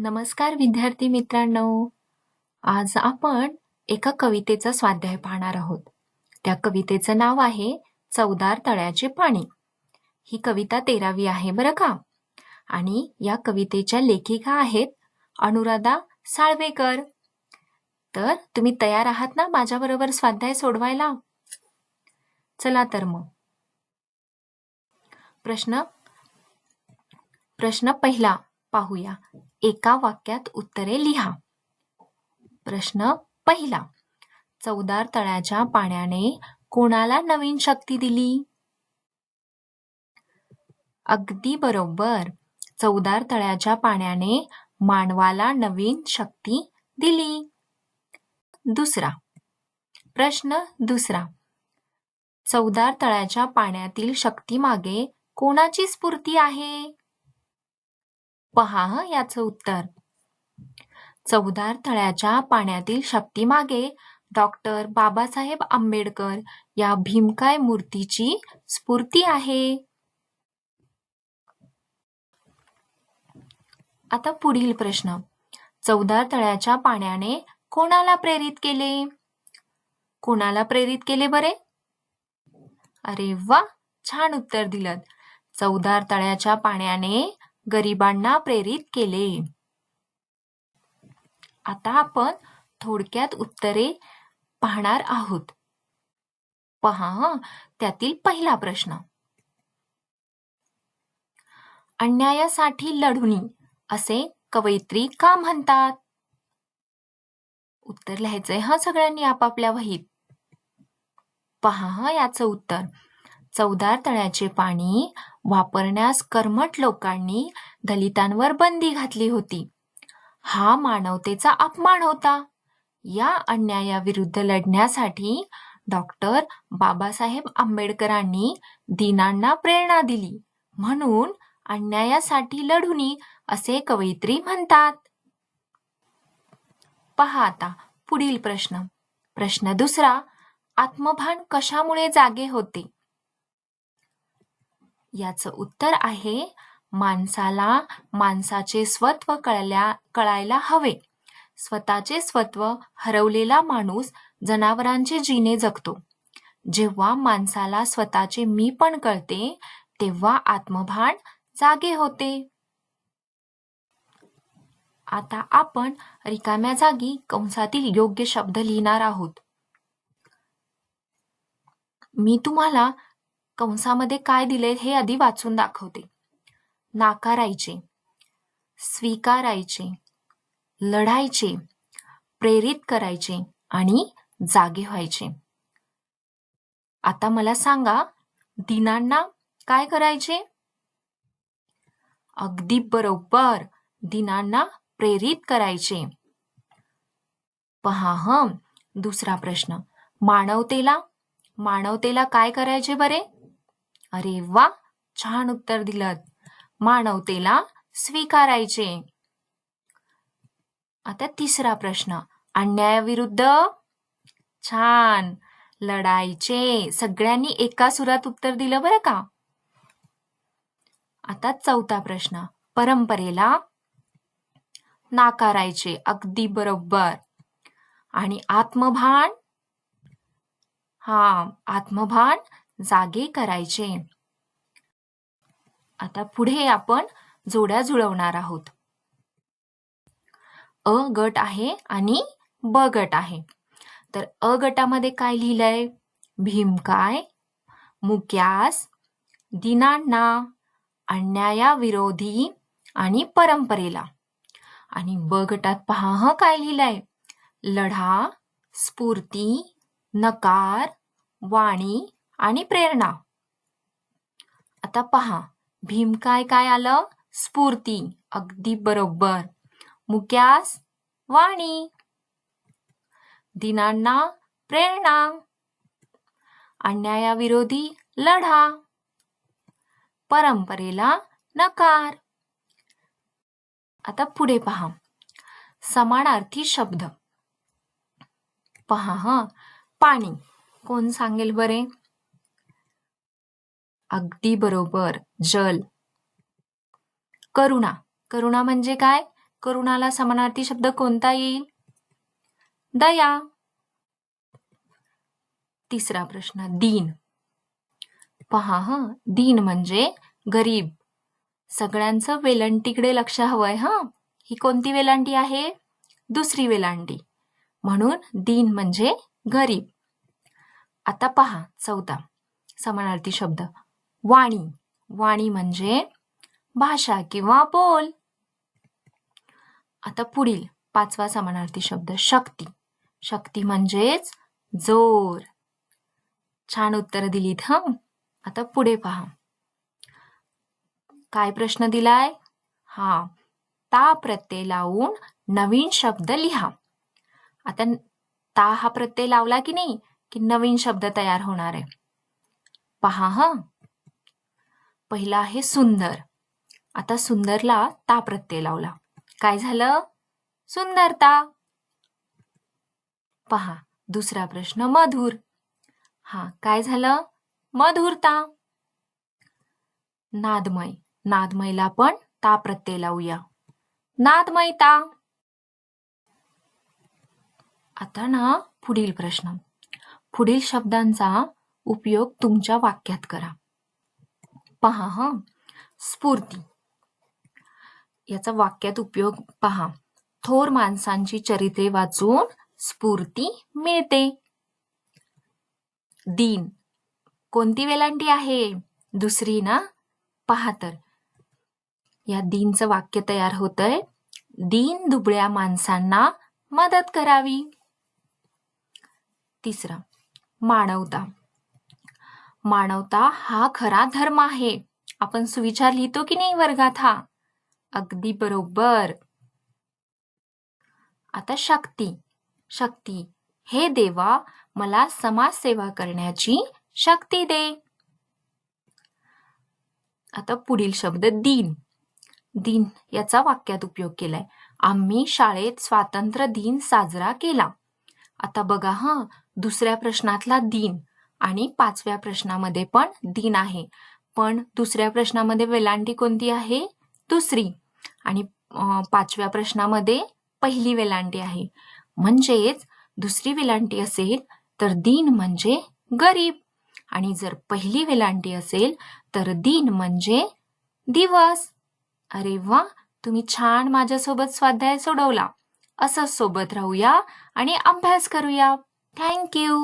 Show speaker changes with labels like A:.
A: नमस्कार विद्यार्थी मित्रांनो. आज आपण एका कवितेचा स्वाध्याय पाहणार आहोत. त्या कवितेचं नाव आहे चवदार तळ्याचे पाणी. ही कविता तेरावी आहे बरं का? आणि या कवितेच्या लेखिका आहेत अनुराधा साळवेकर. तर तुम्ही तयार आहात ना माझ्याबरोबर स्वाध्याय सोडवायला? चला तर मग. प्रश्न प्रश्न पहिला. पाहूया. एका वाक्यात उत्तरे लिहा. प्रश्न पहिला. चवदार तळ्याच्या पाण्याने कोणाला नवीन शक्ती दिली? अगदी बरोबर. चवदार तळ्याच्या पाण्याने मानवाला नवीन शक्ती दिली. दुसरा. प्रश्न दुसरा. चवदार तळ्याच्या पाण्यातील शक्तीमागे कोणाची स्फूर्ती आहे? पहा ह याचं उत्तर. चवदार तळ्याच्या पाण्यातील शक्तीमागे डॉक्टर बाबासाहेब आंबेडकर या भीमकाय मूर्तीची स्फूर्ती आहे. आता पुढील प्रश्न. चवदार तळ्याच्या पाण्याने कोणाला प्रेरित केले? कोणाला प्रेरित केले बरे? अरे वा! छान उत्तर दिलं चवदार तळ्याच्या पाण्याने गरिबांना प्रेरित केले. आता आपण थोडक्यात उत्तरे पाहणार आहोत. पहा त्यातील पहिला प्रश्न. अन्यायासाठी लढुनी असे कवयित्री का म्हणतात? उत्तर लिहायचंय हा सगळ्यांनी आपापल्या वहीत. पहा याचं उत्तर. चवदार तळ्याचे पाणी वापरण्यास कर्मट लोकांनी दलितांवर बंदी घातली होती. हा मानवतेचा अपमान होता. या अन्यायाविरुद्ध लढण्यासाठी डॉक्टर बाबासाहेब आंबेडकरांनी दिनांना प्रेरणा दिली. म्हणून अन्यायासाठी लढुनी असे कवयित्री म्हणतात. पहा आता पुढील प्रश्न. प्रश्न दुसरा आत्मभान कशामुळे जागे होते? याचं उत्तर आहे माणसाला माणसाचे स्वत्व कळल्या कळायला हवे. स्वतःचे स्वत्व हरवलेला माणूस जनावरांचे जीने जगतो. जेव्हा माणसाला स्वतःचे मी पण कळते तेव्हा आत्मभान जागे होते. आता आपण रिकाम्या जागी कंसातील योग्य शब्द लिहिणार आहोत. मी तुम्हाला कंसामध्ये काय दिले हे आधी वाचून दाखवते. नाकारायचे स्वीकारायचे लढायचे प्रेरित करायचे आणि जागे व्हायचे. आता मला सांगा दिनांना काय करायचे? अगदी बरोबर दिनांना प्रेरित करायचे. पहा हम दुसरा प्रश्न. मानवतेला मानवतेला काय करायचे बरे? अरे वा छान उत्तर दिलं. मानवतेला स्वीकारायचे. आता तिसरा प्रश्न. अन्यायाविरुद्ध? छान. लढायचे. सगळ्यांनी एका सुरात उत्तर दिलं बरं का? आता चौथा प्रश्न. परंपरेला नाकारायचे अगदी बरोबर. आणि आत्मभान? हा आत्मभान जागे करायचे. आता पुढे आपण जोड्या जुळवणार आहोत. अ गट आहे आणि ब गट आहे. तर अ गटामध्ये काय लिहिलंय? भीमकाय मुक्यास दिनांना अन्यायाविरोधी आणि परंपरेला. आणि ब गटात पहा ह काय लिहिलंय? लढा स्फूर्ती नकार वाणी आणि प्रेरणा. आता पहा भीम काय काय आलं? स्फूर्ती अगदी बरोबर. मुक्यास वाणी. दिनांना प्रेरणा. अन्यायाविरोधी लढा. परंपरेला नकार. आता पुढे पहा. समानार्थी शब्द. पहा हा पाणी. कोण सांगेल बरे? अगदी बरोबर. जल. करुणा. करुणा म्हणजे काय? करुणाला समानार्थी शब्द कोणता येईल? दया. तिसरा प्रश्न दीन. पहा ह दीन म्हणजे गरीब. सगळ्यांचं वेलंटीकडे लक्ष हवंय हा. ही कोणती वेलांटी आहे? दुसरी वेलांटी. म्हणून दीन म्हणजे गरीब. आता पहा चौथा समानार्थी शब्द. वाणी. वाणी म्हणजे भाषा किंवा बोल. आता पुढील पाचवा समानार्थी शब्द शक्ती. शक्ती म्हणजेच जोर. छान उत्तर दिलीत हं? आता पुढे पहा. काय प्रश्न दिलाय? हा. ता प्रत्यय लावून नवीन शब्द लिहा. आता ता हा प्रत्यय लावला की नाही की नवीन शब्द तयार होणार आहे? पहा हं? पहिला आहे सुंदर. आता सुंदरला ता प्रत्यय लावला. काय झालं? सुंदरता. पहा दुसरा प्रश्न मधुर. हा काय झालं? मधुरता. नादमय. नादमयला पण ता प्रत्यय लावूया. नादमयता. आता ना पुढील प्रश्न. पुढील शब्दांचा उपयोग तुमच्या वाक्यात करा. पहा हं. स्फूर्ती. याचा वाक्यात उपयोग पहा. थोर माणसांची चरित्रे वाचून स्फूर्ती मिळते. दीन. कोणती वेलांटी आहे? दुसरी ना? पहा तर. या दीनचं वाक्य तयार होतंय. दीन दुबळ्या माणसांना मदत करावी. तिसरा. मानवता. मानवता हा खरा धर्म आहे. आपण सुविचार लिहितो की नाही वर्गात हा अगदी बरोबर. आता शक्ती. शक्ती. हे देवा मला समाजसेवा करण्याची शक्ती दे. आता पुढील शब्द दिन. दिन याचा वाक्यात उपयोग केलाय. आम्ही शाळेत स्वातंत्र्य दिन साजरा केला. आता बघा हा दुसऱ्या प्रश्नातला दिन. आणि पाचव्या प्रश्नामध्ये पण दिन आहे. पण दुसऱ्या प्रश्नामध्ये वेलांटी कोणती आहे? दुसरी. आणि पाचव्या प्रश्नामध्ये पहिली वेलांटी आहे. म्हणजेच दुसरी वेलांटी असेल तर दिन म्हणजे गरीब. आणि जर पहिली वेलांटी असेल तर दिन म्हणजे दिवस. अरे वा! तुम्ही छान माझ्यासोबत स्वाध्याय सोडवला. असंच सोबत राहूया आणि अभ्यास करूया. थँक्यू!